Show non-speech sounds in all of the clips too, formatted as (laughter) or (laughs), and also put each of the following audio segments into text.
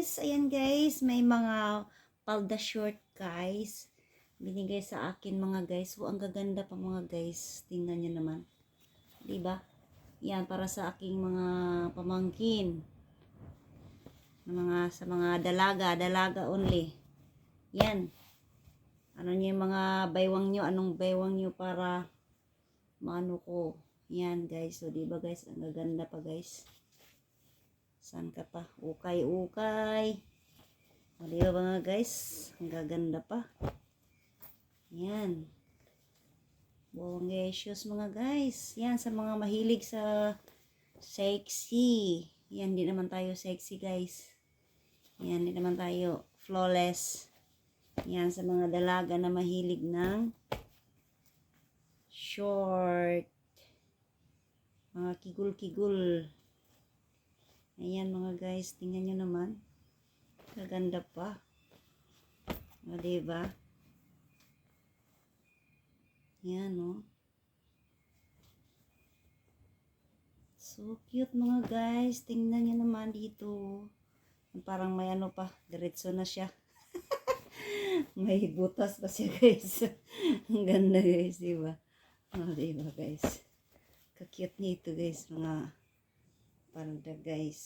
guys, ayan guys, may mga palda short guys. Binigay sa akin mga guys. Oh, ang gaganda pa mga guys. Tingnan nyo naman. ba? Yan para sa aking mga pamangkin. Ng mga sa mga dalaga, dalaga only. Yan. Ano niyo yung mga baywang nyo, anong baywang nyo para maano ko. Yan guys, so 'di ba guys, ang gaganda pa guys. Saan ka pa? Ukay, ukay. O, di ba mga guys? Ang gaganda pa. Yan. Bongacious mga guys. Yan, sa mga mahilig sa sexy. Yan, di naman tayo sexy guys. Yan, di naman tayo flawless. Yan, sa mga dalaga na mahilig ng short. Mga kigul-kigul. Ayan mga guys, tingnan nyo naman. Kaganda pa. O, diba? Yan, oh. So cute mga guys. Tingnan nyo naman dito. Parang may ano pa. Diretso na siya. (laughs) may butas pa siya guys. (laughs) Ang ganda guys, diba? O, diba guys? Kakute nito guys, mga palda guys.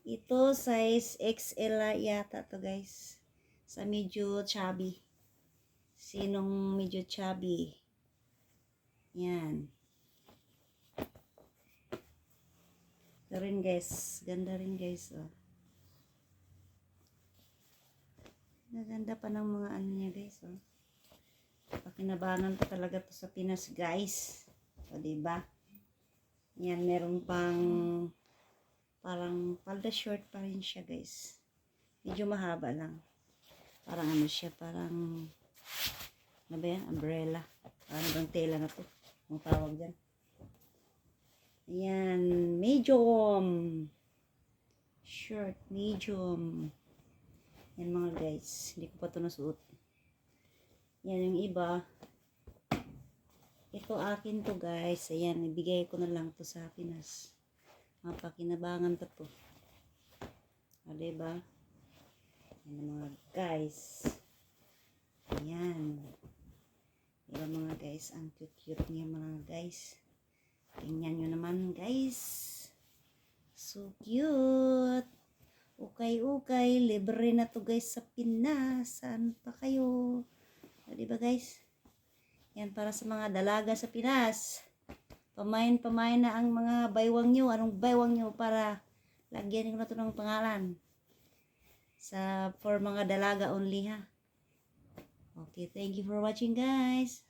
Ito size XL yata to guys. Sa medyo chubby. Sinong medyo chubby? Yan. Ito rin guys. Ganda rin guys. Oh. Naganda pa ng mga ano niya guys. Oh. Pakinabangan pa talaga to sa Pinas guys. O diba? Yan, meron pang parang palda short pa rin siya guys. Medyo mahaba lang. Parang ano siya, parang ano ba yan? Umbrella. Ano bang tela na to? Ang tawag dyan. Ayan, medium. Short, medium. Yan mga guys. Hindi ko pa ito nasuot. Yan yung iba. Ito akin to guys. Ayan, ibigay ko na lang to sa Pinas. Mapakinabangan pa to. O, diba? Yan ang mga guys. Ayan. Diba mga guys? Ang cute-cute niya mga guys. Tingnan nyo naman guys. So cute. Ukay-ukay. Libre na to guys sa Pinas. Saan pa kayo? O, diba guys? Yan para sa mga dalaga sa Pinas. Pamain-pamain na ang mga baywang nyo. Anong baywang nyo para lagyan ko na to ng pangalan. Sa for mga dalaga only ha. Okay, thank you for watching guys.